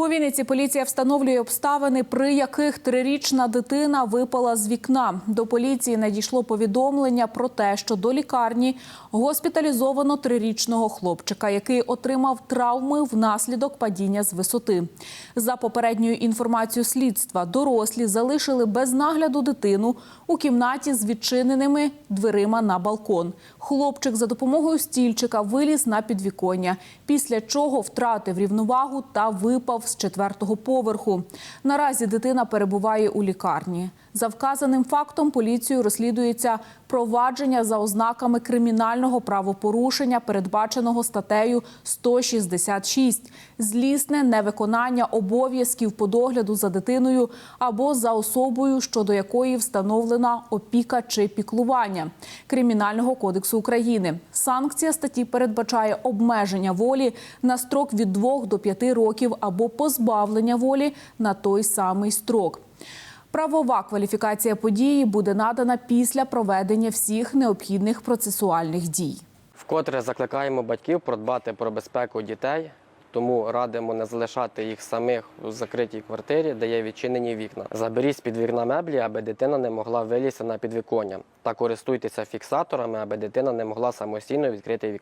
У Вінниці поліція встановлює обставини, при яких трирічна дитина випала з вікна. До поліції надійшло повідомлення про те, що до лікарні госпіталізовано трирічного хлопчика, який отримав травми внаслідок падіння з висоти. За попередньою інформацією слідства, дорослі залишили без нагляду дитину у кімнаті з відчиненими дверима на балкон. Хлопчик за допомогою стільчика виліз на підвіконня, після чого втратив рівновагу та випав з четвертого поверху. Наразі дитина перебуває у лікарні. За вказаним фактом поліцією розслідується провадження за ознаками кримінального правопорушення, передбаченого статтею 166 – злісне невиконання обов'язків по догляду за дитиною або за особою, щодо якої встановлена опіка чи піклування Кримінального кодексу України. Санкція статті передбачає обмеження волі на строк від 2 до 5 років або позбавлення волі на той самий строк. Правова кваліфікація події буде надана після проведення всіх необхідних процесуальних дій. Вкотре закликаємо батьків продбати про безпеку дітей, тому радимо не залишати їх самих у закритій квартирі, де є відчинені вікна. Заберіть під вікна меблі, аби дитина не могла вилізти на підвіконня. Та користуйтеся фіксаторами, аби дитина не могла самостійно відкрити вікно.